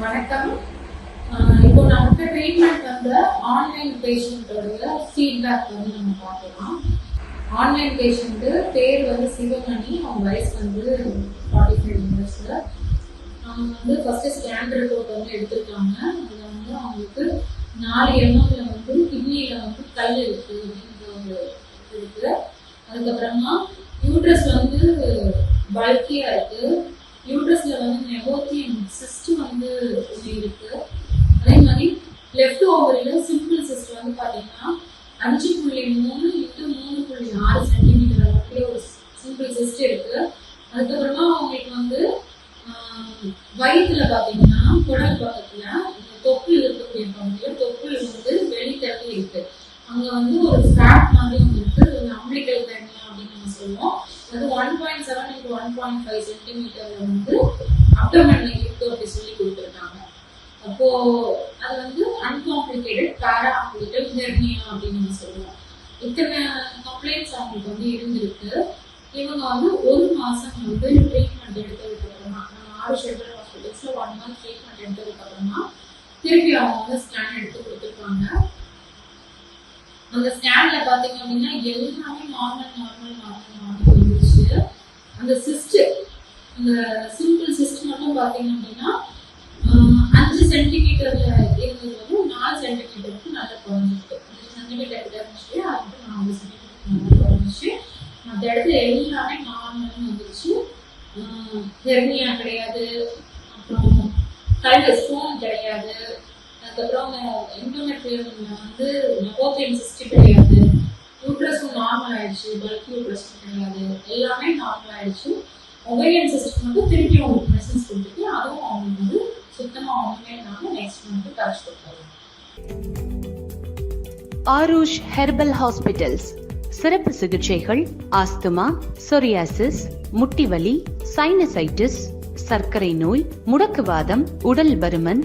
வணக்கம். இப்போ நமக்கு ட்ரீட்மெண்ட் வந்து ஆன்லைன் பேஷண்ட்டோட ஃபீட்பேக் வந்து நம்ம பார்க்கலாம். ஆன்லைன் பேஷண்ட்டு பேர் வந்து சிவமணி அவங்க வயசு வந்து ஃபார்ட்டி ஃபைவ் இயர்ஸில் அவங்க வந்து ஃபஸ்ட்டு ஸ்கேன் ரிப்போர்ட் வந்து எடுத்திருக்காங்க. அதில் வந்து அவங்களுக்கு நாலு எம்எம்ல வந்து கிட்னியில் வந்து கல் இருக்குது அப்படின்ற ஒரு இருக்குது அதுக்கப்புறமா யூட்ரஸ் வந்து பல்கியாக இருக்குது யூட்ரஸ்ல வந்து நெகோத்தியம் சிஸ்ட் வந்து இருக்கு. இருக்குது அதே மாதிரி லெஃப்ட் ஓவரில் சிம்பிள் சிஸ்ட் வந்து பார்த்தீங்கன்னா அஞ்சு புள்ளி மூணு இன்ட்டு மூணு புள்ளி ஆறு சென்டிமீட்டர் அப்படியே ஒரு சிம்பிள் சிஸ்ட் இருக்கு. அதுக்கப்புறமா அவங்களுக்கு வந்து வயிற்றுல பார்த்தீங்கன்னா குடல் பக்கத்துல தொப்புள் இருக்கக்கூடிய பகுதியில் தொப்புள் வந்து வெளித்தள்ளி இருக்கு. அங்க வந்து ஒரு ஃபேட் மாதிரி ஒன்று இருக்கு அது வந்து அம்பிளிக்கல் தனியா அப்படின்னு அது one point seven into one point five சென்டிமீட்டர்ல வந்து அப்டமன் இருக்கு அப்படி சொல்லி கொடுத்துருக்காங்க. அப்போ அது வந்து அன்காம்ப்ளிகேட்டட் பேரா அம்பிளிக்கல் நிர்ணயம் அப்படின்னு நம்ம சொல்லுவோம் இத்தனை கம்ப்ளைண்ட்ஸ் அவங்களுக்கு வந்து இருந்திருக்கு. இவங்க வந்து ஒரு மாசம் வந்து ட்ரீட்மெண்ட் எடுத்ததுக்கு அப்புறமா நம்ம ஆறு ஷெல்டர் ஹாஸ்பிட்டல்ஸ்ல ஒன் மந்த் ட்ரீட்மெண்ட் எடுத்ததுக்கு அப்புறமா திருப்பி அவங்க வந்து ஸ்கேன் எடுத்து கொடுத்துருக்காங்க. அந்த ஸ்கேன்ல பாத்தீங்க அப்படின்னா எல்லாமே நார்மல் நார்மல் நார்மல் நார்மல் இருந்துச்சு அந்த சிஸ்ட் அந்த சிம்பிள் சிஸ்ட் மட்டும் பாத்தீங்க அப்படின்னா அஞ்சு சென்டிமீட்டர்ல இருந்தது வந்து நாலு சென்டிமீட்டருக்கு நல்லா குறைஞ்சிருக்கு. அஞ்சு சென்டிமீட்டர் கிட்ட இருந்துச்சு அது நாலு சென்டிமீட்டர் நல்லா குறைஞ்சிச்சு. அந்த இடத்துல எல்லாமே நார்மல் வந்துருச்சு. ஹெர்னியா கிடையாது. அப்புறம் கல் ஸ்டோன் கிடையாது. அதுக்கப்புறம் இன்டர்நெட்ல வந்து நெகோத்தியம் சிஸ்டம் கிடையாது. யூட்ரஸும் நார்மல் ஆயிடுச்சு. பல்க் யூட்ரஸும் கிடையாது. எல்லாமே நார்மல் ஆயிடுச்சு. ஒவேரியன் சிஸ்டம் மட்டும் திருப்பி அவங்களுக்கு மெசேஜ் கொடுத்துட்டு அதுவும் அவங்களுக்கு வந்து சுத்தமாக அவங்களே இல்லாமல் நெக்ஸ்ட் மந்த்து டச் கொடுத்தாங்க. ஆரூஷ் ஹெர்பல் ஹாஸ்பிட்டல்ஸ் சிறப்பு சிகிச்சைகள் ஆஸ்துமா சொரியாசிஸ் முட்டிவலி சைனசைட்டிஸ் சர்க்கரை நோய் முடக்குவாதம் உடல் பருமன்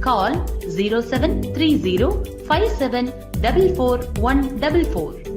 call 0730 5744